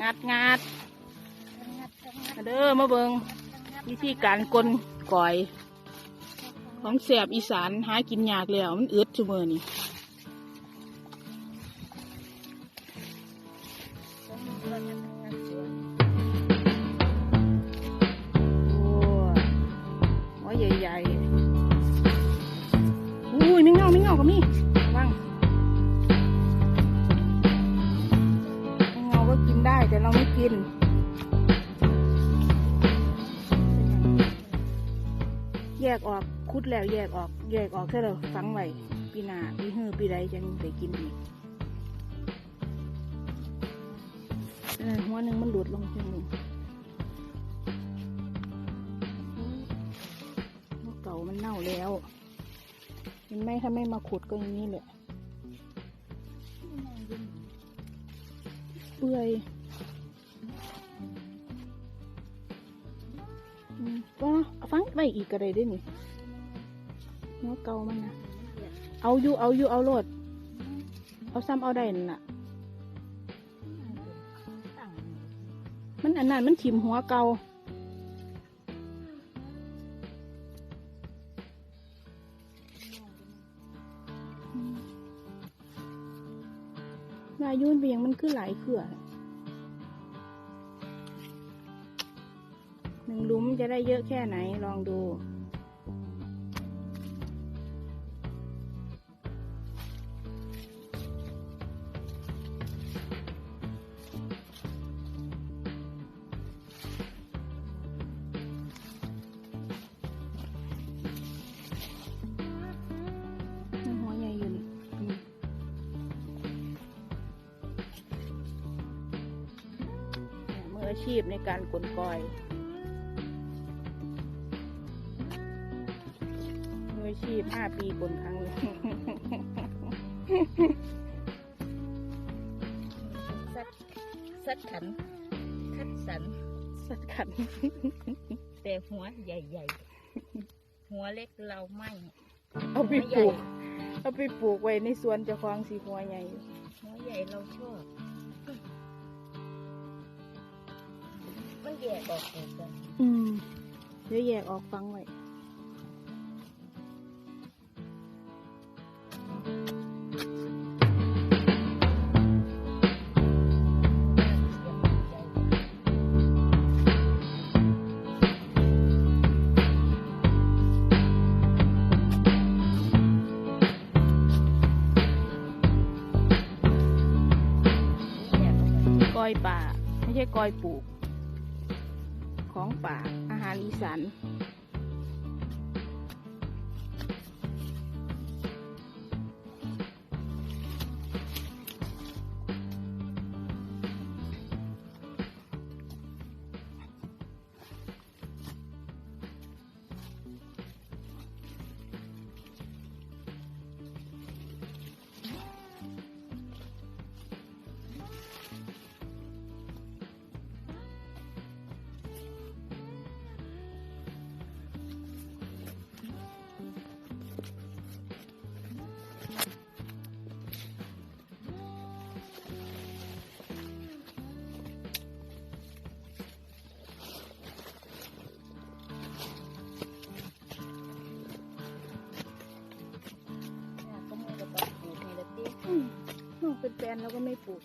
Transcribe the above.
งัดงัดเด้อมาเบิงวิธีการกลนก่อย ของแสบอีสานหากินยากแล้วมันอึดชั่วมือนี่โอ้หัวใหญ่ๆอุ้ยไม่เงาไม่เงาก็มี่ ได้แต่เราไม่กินแยกออกคุดแล้วแยกออก แยกออกแค่เราฝังไว้ปีหน้าปีหื้อปีใดจังได้กินอีกหัวหนึ่งมันหลุดลงเพียงหนึ่งหัวเก่ามันเน่าแล้วเห็นไหมถ้าไม่มาขุดก็อย่างนี้แหละเปื่อย ก็ฟังไว้อีกก็ได้ด้วยนี่หัวเก่ามันนะเอาอยู่เอาอยู่เอาโหลด เอาซ้ำเอาได้นั่นน่ะ มันอันนั้นมันถิ่มหัวเก่าอืมวายุ่นเบียงมันคือหลายเขื่อ นึ่งหลุมจะได้เยอะแค่ไหนลองดูหัวใหญ่อยู่นี่อืมเนี่ยมืออาชีพในการกลนกอย ชีพห้าปีกลครั้งเลยสัดสัดขัน คัดสัน สักขัน แต่หัวใหญ่ๆ หัวเล็กเราไม่ เอาไปปลูก เอาไปปลูกไว้ในสวนเจะคลองสีหัวใหญ่อยู่หัวใหญ่เราชอบ มันแยกออกเองกัน อืมเดี๋ยวแยกออกฟังไว้ อยป่า ไม่ใช่กอยปลูก ของป่าอาหารอีสาน เป็นแปลนเราก็ไม่ปลูก